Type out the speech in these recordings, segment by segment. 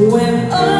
When I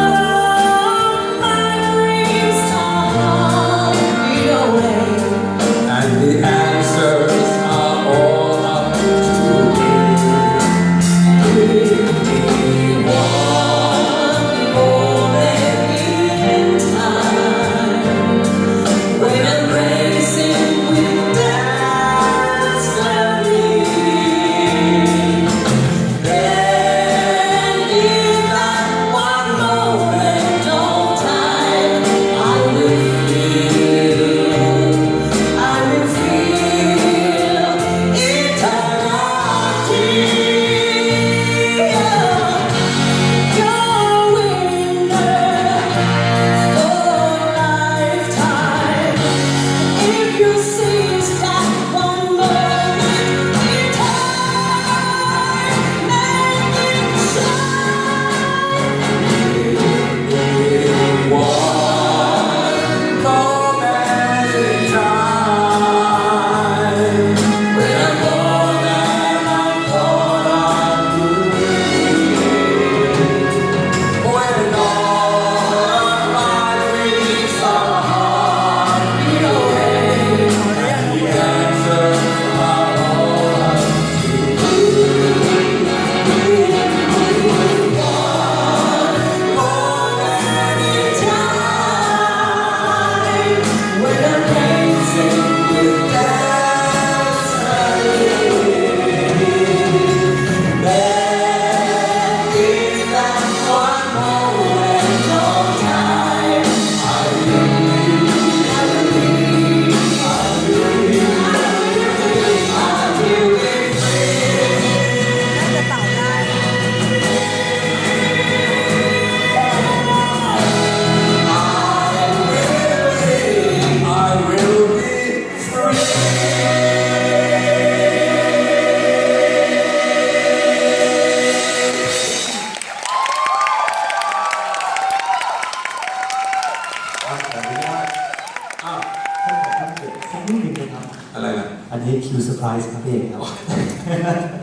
อะไรนะอันนี้คิวเซอร์ไพรส์ครับพี่เอกครับ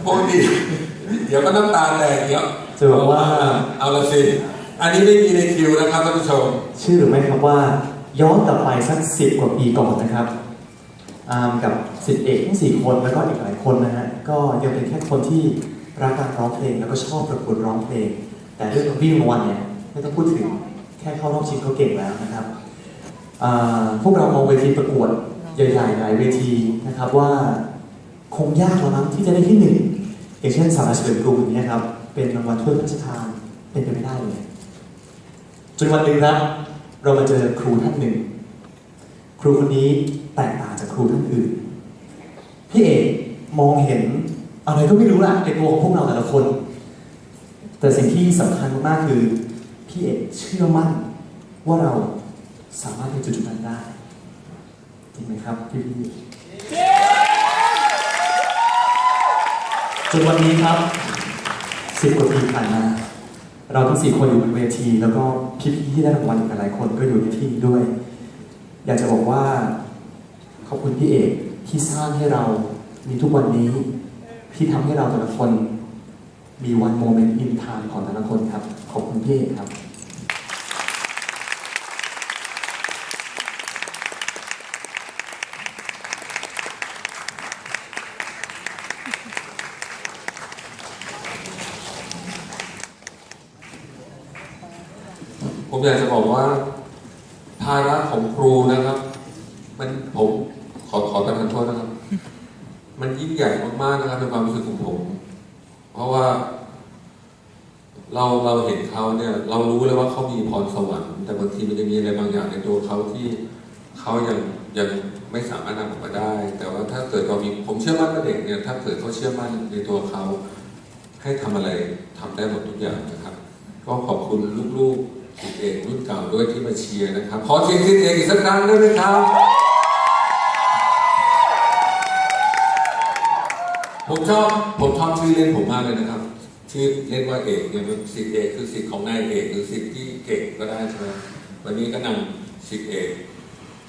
พูดดีเดี๋ยวก็น้ำตาแตกเดี๋ยวจะบอกว่าเอาละสิอันนี้ไม่มีในคิวนะครับท่านผู้ชมเชื่อหรือไม่ครับว่า ย้อนกลับไปสักสิบกว่าปีก่อนนะครับอาร์มกับสิทธิเอกทั้งสี่คนแล้วก็อีกหลายคนนะฮะก็ยังเป็นแค่คนที่รักการร้องเพลงแล้วก็ชอบประกวดร้องเพลง แต่เรื่องวิ่งรางวัลเนี่ยไม่ต้องพูดถึงแค่เข้ารอบชิงก็เก่งแล้วนะครับอ่าพวกเรามองเวทีประกวด ใหญ่ๆหลายเวทีนะครับว่าคงยากแล้วมั้งที่จะได้ที่หนึ่งอย่างเช่นสาราเฉลิมกรุงนี้ยครับเป็นรางวัลถ้วยพระราชทานเป็นไปไม่ได้เลยจนวันหนึ่งครับเรามาเจอครูท่านหนึ่ง ครูคนนี้แตกต่างจากครูท่านอื่นพี่เอกมองเห็นอะไรก็ไม่รู้ละในตัวของพวกเราแต่ละคน แต่สิ่งที่สำคัญมากๆคือพี่เอกเชื่อมั่นว่าเราสามารถไปจุดๆนั้นได้ จริงไหมครับพี่พี่จนวันนี้ครับสิบกว่าปีผ่านมาเราทั้งสี่คนอยู่บนเวที แล้วก็พี่ๆที่ได้รางวัลอีกหลายคนก็อยู่ในที่นี้ด้วย อยากจะบอกว่า ขอบคุณพี่เอกที่สร้างให้เรามีทุกวันนี้ ที่ทำให้เราแต่ละคน มีวันโมเมนต์อินทามของแต่ละคนครับ ขอบคุณพี่เอกครับ ผมอยากจะบอกว่า ภาระของครูนะครับ มันผมขอขอประทานโทษนะครับ มันยิ่งใหญ่มากๆนะครับในความรู้สึกของผม เพราะว่า เราเราเห็นเขาเนี่ย เรารู้เลยว่าเขามีพรสวรรค์แต่บางทีมันจะมีอะไรบางอย่างในตัวเขาที่เขายังยังไม่สามารถนำออกมาได้ แต่ว่าถ้าเกิดเรามีผมเชื่อมั่นว่าเด็กเนี่ย ถ้าเกิดเขาเชื่อมั่นในตัวเขาให้ทำอะไรทำได้หมดทุกอย่างนะครับ ก็ขอบคุณลูกๆ สิเอกรุ่นเก่าด้วยที่มาเชียร์นะครับขอเสียงสิทธิเอกอีกสักครั้งได้ไหมครับผมชอบผมชอบชื่อเล่นผมมากเลยนะครับ ชื่อเล่นว่าเอกเนี่ยมันสิทธิเอกคือสิทธิ์ของนายเอกหรือสิทธิ์ที่เก่งก็ได้ใช่ไหมวันนี้ก็นำสิทธิเอก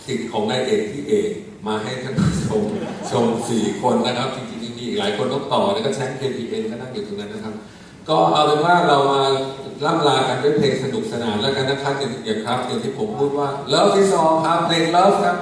สิทธิ์ของนายเอกที่เอกมาให้ท่านผู้ชมชมสี่คนนะครับจริงๆมีอีกหลายคนต้องต่อแล้วก็แชมป์ KPN ก็นั่งอยู่ตรงนั้นนะครับ ก็เอาเป็นว่าเรามา ล่ำลากันด้วยเพลงสนุกสนานแล้วกันนะครับอย่างอย่ครับอย่างที่ผมพูดว่า Love is all ครับเพลง Love ครับ